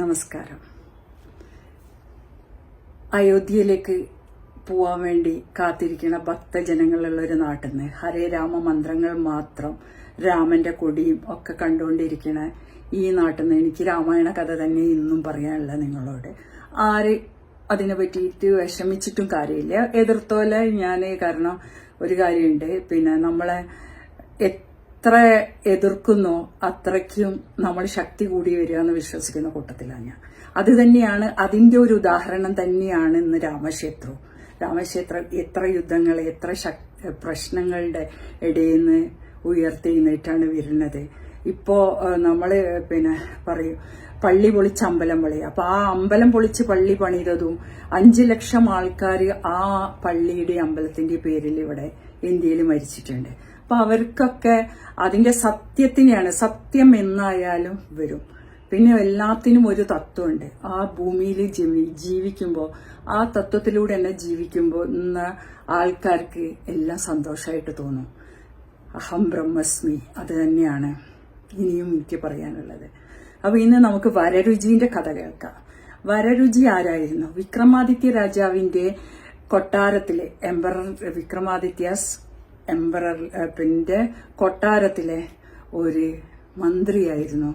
നമസ്കാരം. അയോധ്യയിലേക്ക് പോവാൻ വേണ്ടി കാത്തിരിക്കുന്ന ഭക്തജനങ്ങളുള്ള ഒരു നാട്ടിൽ നിന്ന് ഹരേ രാമ മന്ത്രങ്ങൾ മാത്രം രാമന്റെ കൊടിയും ഒക്കെ കണ്ടുകൊണ്ടിരിക്കുന്ന ഈ നാട്ടിൽ നിന്ന് എനിക്ക് രാമായണ കഥ തന്നെ ഇന്നും പറയാനുള്ള നിങ്ങളോട്. ആര് അതിനെ പറ്റിയിട്ട് വിഷമിച്ചിട്ടും കാര്യമില്ല. എതിർത്തോലെ ഞാൻ കാരണം ഒരു കാര്യമുണ്ട്. പിന്നെ നമ്മളെ എത്ര എതിർക്കുന്നോ അത്രയ്ക്കും നമ്മൾ ശക്തി കൂടി വരിക എന്ന് വിശ്വസിക്കുന്ന കൂട്ടത്തിലാണ് ഞാൻ. അത് തന്നെയാണ് അതിന്റെ ഒരു ഉദാഹരണം തന്നെയാണ് ഇന്ന് രാമക്ഷേത്രവും രാമക്ഷേത്രം എത്ര യുദ്ധങ്ങൾ എത്ര പ്രശ്നങ്ങളുടെ ഇടയിൽ നിന്ന് ഉയർത്തെഴുന്നേറ്റാണ് വരുന്നത്. ഇപ്പോ നമ്മൾ പിന്നെ പറയും പള്ളി പൊളിച്ച് അമ്പലം പൊളി അപ്പൊ ആ അമ്പലം പൊളിച്ച് പള്ളി പണിതതും അഞ്ചു ലക്ഷം ആൾക്കാർ ആ പള്ളിയുടെ അമ്പലത്തിന്റെ പേരിൽ ഇവിടെ ഇന്ത്യയിൽ മരിച്ചിട്ടുണ്ട്. അപ്പൊ അവർക്കൊക്കെ അതിന്റെ സത്യത്തിനെയാണ് സത്യം എന്നായാലും വരും. പിന്നെ എല്ലാത്തിനും ഒരു തത്വമുണ്ട്. ആ ഭൂമിയിൽ ജീവി ജീവിക്കുമ്പോൾ ആ തത്വത്തിലൂടെ തന്നെ ജീവിക്കുമ്പോൾ ഇന്ന് ആൾക്കാർക്ക് എല്ലാം സന്തോഷമായിട്ട് തോന്നും. അഹം ബ്രഹ്മസ്മി അത് തന്നെയാണ് ഇനിയും എനിക്ക് പറയാനുള്ളത്. അപ്പൊ ഇന്ന് നമുക്ക് വരരുചിന്റെ കഥ കേൾക്കാം. വരരുചി ആരായിരുന്നു? വിക്രമാദിത്യ രാജാവിന്റെ കൊട്ടാരത്തിലെ എംപറർ വിക്രമാദിത്യാസ് എംബറർ പിന്നെ കൊട്ടാരത്തിലെ ഒരു മന്ത്രിയായിരുന്നു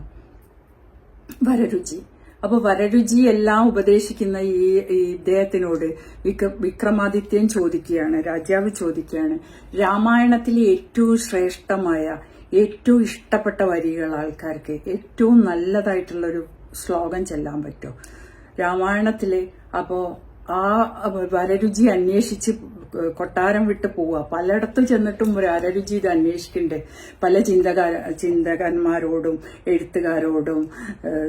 വരരുചി. അപ്പൊ വരരുചി എല്ലാം ഉപദേശിക്കുന്ന ഈ ഇദ്ദേഹത്തിനോട് വിക്ര- വിക്രമാദിത്യൻ ചോദിക്കുകയാണ് രാജാവ് ചോദിക്കുകയാണ് രാമായണത്തിലെ ഏറ്റവും ശ്രേഷ്ഠമായ ഏറ്റവും ഇഷ്ടപ്പെട്ട വരികൾ ആൾക്കാർക്ക് ഏറ്റവും നല്ലതായിട്ടുള്ള ഒരു ശ്ലോകം ചെല്ലാൻ പറ്റുമോ രാമായണത്തിലെ അപ്പോ ആ വരരുചി അന്വേഷിച്ച് കൊട്ടാരം വിട്ട് പോവുക പലയിടത്തും ചെന്നിട്ടും ഒരു അരരുചി ഇത് അന്വേഷിക്കണ്ടേ. പല ചിന്തകാര ചിന്തകന്മാരോടും എഴുത്തുകാരോടും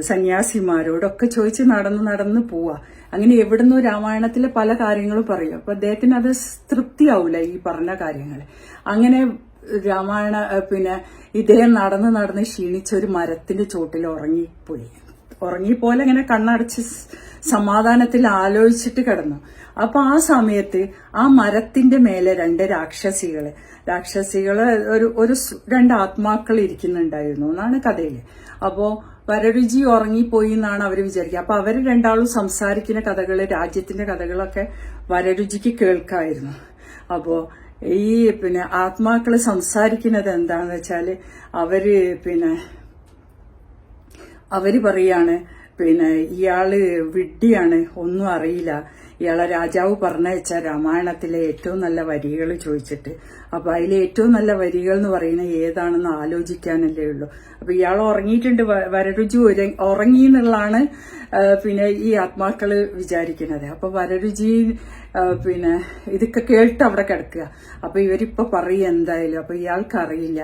സന്യാസിമാരോടും ഒക്കെ ചോദിച്ച് നടന്ന് നടന്ന് പോവുക അങ്ങനെ എവിടുന്നോ രാമായണത്തിലെ പല കാര്യങ്ങളും പറയും. അപ്പൊ അദ്ദേഹത്തിന് അത് തൃപ്തിയാവൂല ഈ പറഞ്ഞ കാര്യങ്ങൾ അങ്ങനെ രാമായണ പിന്നെ ഇദ്ദേഹം നടന്ന് നടന്ന് ക്ഷീണിച്ച ഒരു മരത്തിന്റെ ചോട്ടിൽ ഉറങ്ങിപ്പോയി. ഉറങ്ങിപ്പോലെ ഇങ്ങനെ കണ്ണടച്ച് സമാധാനത്തിൽ ആലോചിച്ചിട്ട് കിടന്നു. അപ്പൊ ആ സമയത്ത് ആ മരത്തിന്റെ മേലെ രണ്ട് രാക്ഷസികൾ. രാക്ഷസികൾ ഒരു ഒരു രണ്ട് ആത്മാക്കൾ ഇരിക്കുന്നുണ്ടായിരുന്നു എന്നാണ് കഥയിൽ. അപ്പോ വരരുചി ഉറങ്ങിപ്പോയി എന്നാണ് അവർ വിചാരിക്കുക. അപ്പൊ അവർ രണ്ടാളും സംസാരിക്കുന്ന കഥകൾ രാജ്യത്തിന്റെ കഥകളൊക്കെ വരരുചിക്ക് കേൾക്കായിരുന്നു. അപ്പോ ഈ പിന്നെ ആത്മാക്കൾ സംസാരിക്കുന്നത് എന്താന്ന് വെച്ചാൽ അവർ പിന്നെ അവർ പറയാണ് പിന്നെ ഇയാൾ വിഡ്ഢിയാണ് ഒന്നും അറിയില്ല. ഇയാളെ രാജാവ് പറഞ്ഞയച്ച രാമായണത്തിലെ ഏറ്റവും നല്ല വരികൾ ചോദിച്ചിട്ട്. അപ്പൊ അതിലെ ഏറ്റവും നല്ല വരികൾ എന്ന് പറയുന്നത് ഏതാണെന്ന് ആലോചിക്കാനല്ലേ ഉള്ളൂ. അപ്പൊ ഇയാൾ ഉറങ്ങിയിട്ടുണ്ട് വരരുചി ഉറങ്ങി എന്നുള്ളതാണ് പിന്നെ ഈ ആത്മാക്കൾ വിചാരിക്കുന്നത്. അപ്പൊ വരരുചി പിന്നെ ഇതൊക്കെ കേട്ട് അവിടെ കിടക്കുക. അപ്പൊ ഇവരിപ്പൊ പറയുക എന്തായാലും അപ്പൊ ഇയാൾക്കറിയില്ല.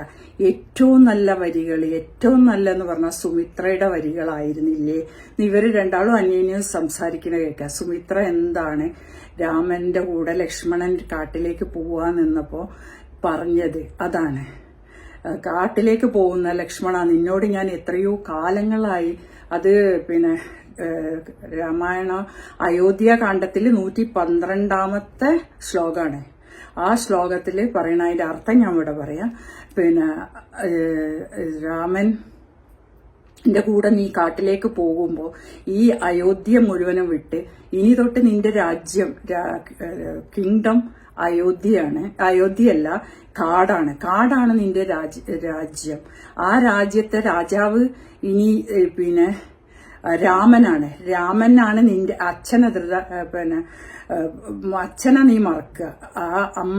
ഏറ്റവും നല്ല വരികൾ ഏറ്റവും നല്ല എന്ന് പറഞ്ഞാൽ സുമിത്രയുടെ വരികളായിരുന്നില്ലേ? ഇവർ രണ്ടാളും അന്യോന്യം സംസാരിക്കണ കേൾക്കുക. സുമിത്ര എന്താണ് രാമന്റെ കൂടെ ലക്ഷ്മണൻ കാട്ടിലേക്ക് പോവാൻ നിന്നപ്പോ പറഞ്ഞത്. അതാണ്. കാട്ടിലേക്ക് പോകുന്ന ലക്ഷ്മണ നിന്നോട് ഞാൻ എത്രയോ കാലങ്ങളായി അത് പിന്നെ രാമായണ അയോധ്യ കാണ്ഡത്തിൽ നൂറ്റി പന്ത്രണ്ടാമത്തെ ശ്ലോകമാണ് ആ ശ്ലോകത്തിൽ പറയണ അതിന്റെ അർത്ഥം ഞാൻ ഇവിടെ പറയാം. പിന്നെ രാമൻ എന്റെ കൂടെ നീ കാട്ടിലേക്ക് പോകുമ്പോൾ ഈ അയോധ്യ മുഴുവനും വിട്ട് ഇനി തൊട്ട് നിന്റെ രാജ്യം കിങ്ഡം അയോധ്യയാണ് അയോധ്യയല്ല കാടാണ്. കാടാണ് നിന്റെ രാജ്യ രാജ്യം. ആ രാജ്യത്തെ രാജാവ് ഇനി പിന്നെ രാമനാണ്. രാമനാണ് നിന്റെ അച്ഛനെ പിന്നെ അച്ഛനെ നീ മറക്കുക ആ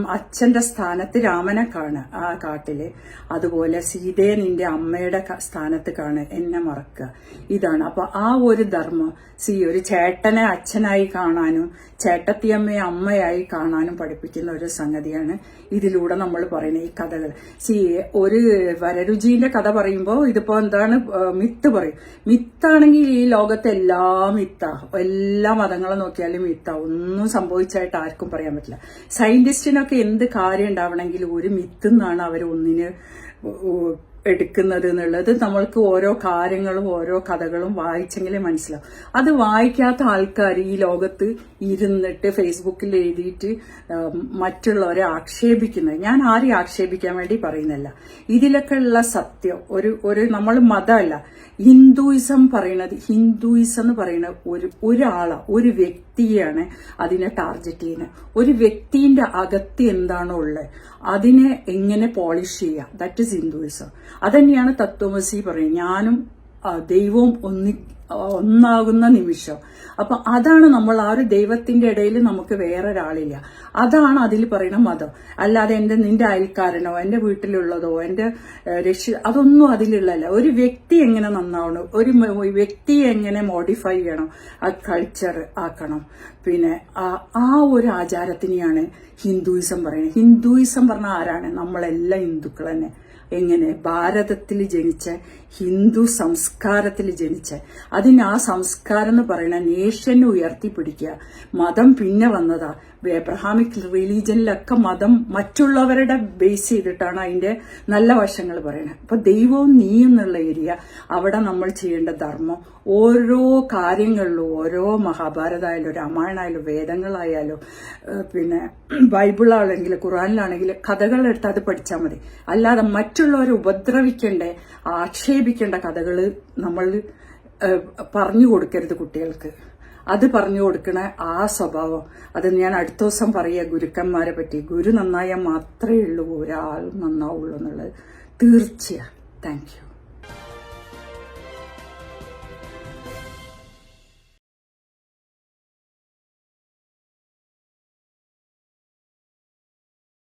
അച്ഛന്റെ സ്ഥാനത്ത് രാമനെ കാണുക ആ കാട്ടിൽ. അതുപോലെ സീതയെ നിന്റെ അമ്മയുടെ സ്ഥാനത്ത് കാണുക എന്നെ മറക്കുക ഇതാണ്. അപ്പൊ ആ ഒരു ധർമ്മം സി ഒരു ചേട്ടനെ അച്ഛനായി കാണാനും ചേട്ടത്തിയമ്മയെ അമ്മയായി കാണാനും പഠിപ്പിക്കുന്ന ഒരു സംഗതിയാണ് ഇതിലൂടെ നമ്മൾ പറയുന്നത് ഈ കഥകൾ. സി ഒരു വരരുചിന്റെ കഥ പറയുമ്പോൾ ഇതിപ്പോ എന്താണ് മിത്ത് പറയും. മിത്താണെങ്കിൽ ഈ ലോകത്തെ എല്ലാ മിത്താ. എല്ലാ മതങ്ങളും നോക്കിയാലും മിത്ത. ഒന്നും സംഭവിച്ചായിട്ട് ആർക്കും പറയാൻ പറ്റില്ല. സയന്റിസ്റ്റിനൊക്കെ എന്ത് കാര്യം ഉണ്ടാവണമെങ്കിൽ ഒരു മിത്ത് എന്നാണ് അവർ ഒന്നിന് എടുക്കുന്നത് എന്നുള്ളത് നമ്മൾക്ക് ഓരോ കാര്യങ്ങളും ഓരോ കഥകളും വായിച്ചെങ്കിലേ മനസ്സിലാവും. അത് വായിക്കാത്ത ആൾക്കാർ ഈ ലോകത്ത് ഇരുന്നിട്ട് ഫേസ്ബുക്കിൽ എഴുതിയിട്ട് മറ്റുള്ളവരെ ആക്ഷേപിക്കുന്നത്. ഞാൻ ആരെയും ആക്ഷേപിക്കാൻ വേണ്ടി പറയുന്നില്ല ഇതിലൊക്കെ ഉള്ള സത്യം ഒരു ഒരു നമ്മൾ മതമല്ല. ഹിന്ദുയിസം പറയുന്നത് ഹിന്ദുയിസം എന്ന് പറയുന്ന ഒരു ഒരാളാ ഒരു വ്യക്തിയാണ് അതിനെ ടാർഗറ്റ് ചെയ്യുന്നത്. ഒരു വ്യക്തിന്റെ അകത്ത് എന്താണോ ഉള്ളത് അതിനെ എങ്ങനെ പോളിഷ് ചെയ്യുക? ദാറ്റ് ഇസ് ഹിന്ദുയിസം അതന്നെയാണ് തത്വമസി പറയുന്നത്. ഞാനും ദൈവവും ഒന്നി ഒന്നാകുന്ന നിമിഷം. അപ്പൊ അതാണ് നമ്മൾ ആ ഒരു ദൈവത്തിന്റെ ഇടയിൽ നമുക്ക് വേറെ ഒരാളില്ല അതാണ് അതിൽ പറയുന്ന മതം. അല്ലാതെ എന്റെ നിന്റെ അയൽക്കാരനോ എന്റെ വീട്ടിലുള്ളതോ എന്റെ രക്ഷ അതൊന്നും അതിലുള്ളതല്ല. ഒരു വ്യക്തി എങ്ങനെ നന്നാവണം? ഒരു വ്യക്തി എങ്ങനെ മോഡിഫൈ ചെയ്യണം? ആ കൾച്ചർ ആക്കണം. പിന്നെ ആ ഒരു ആചാരത്തിനെയാണ് ഹിന്ദുയിസം പറയുന്നത്. ഹിന്ദുയിസം പറഞ്ഞ ആരാണ്? നമ്മളെല്ലാം ഹിന്ദുക്കൾ തന്നെ എങ്ങനെ ഭാരതത്തിൽ ജനിച്ച ഹിന്ദു സംസ്കാരത്തിൽ ജനിച്ച അതിന് ആ സംസ്കാരം എന്ന് പറയുന്ന നേഷനെ ഉയർത്തിപ്പിടിക്കുക. മതം പിന്നെ വന്നതാ. എബ്രഹാമിക് റിലീജിയനിലൊക്കെ മതം മറ്റുള്ളവരുടെ ബേസ് ചെയ്തിട്ടാണ് അതിന്റെ നല്ല വശങ്ങൾ പറയുന്നത്. അപ്പൊ ദൈവവും നീയും എന്നുള്ള ഏരിയ. അവിടെ നമ്മൾ ചെയ്യേണ്ട ധർമ്മം. ഓരോ കാര്യങ്ങളിലും ഓരോ മഹാഭാരതമായാലും രാമായണമായാലും വേദങ്ങളായാലും പിന്നെ ബൈബിളാണെങ്കിൽ ഖുറാനിലാണെങ്കിൽ കഥകളെടുത്ത് അത് പഠിച്ചാൽ മതി. അല്ലാതെ മറ്റുള്ളവരെ ഉപദ്രവിക്കേണ്ട ആക്ഷേപിക്കേണ്ട കഥകൾ നമ്മൾ പറഞ്ഞു കൊടുക്കരുത് കുട്ടികൾക്ക്. അത് പറഞ്ഞു കൊടുക്കണ ആ സ്വഭാവം. അത് ഞാൻ അടുത്ത ദിവസം പറയുക ഗുരുക്കന്മാരെ പറ്റി. ഗുരു നന്നായാൽ മാത്രമേ ഉള്ളൂ ഒരാൾ നന്നാവുള്ളൂ എന്നുള്ളത്. തീർച്ചയായും താങ്ക്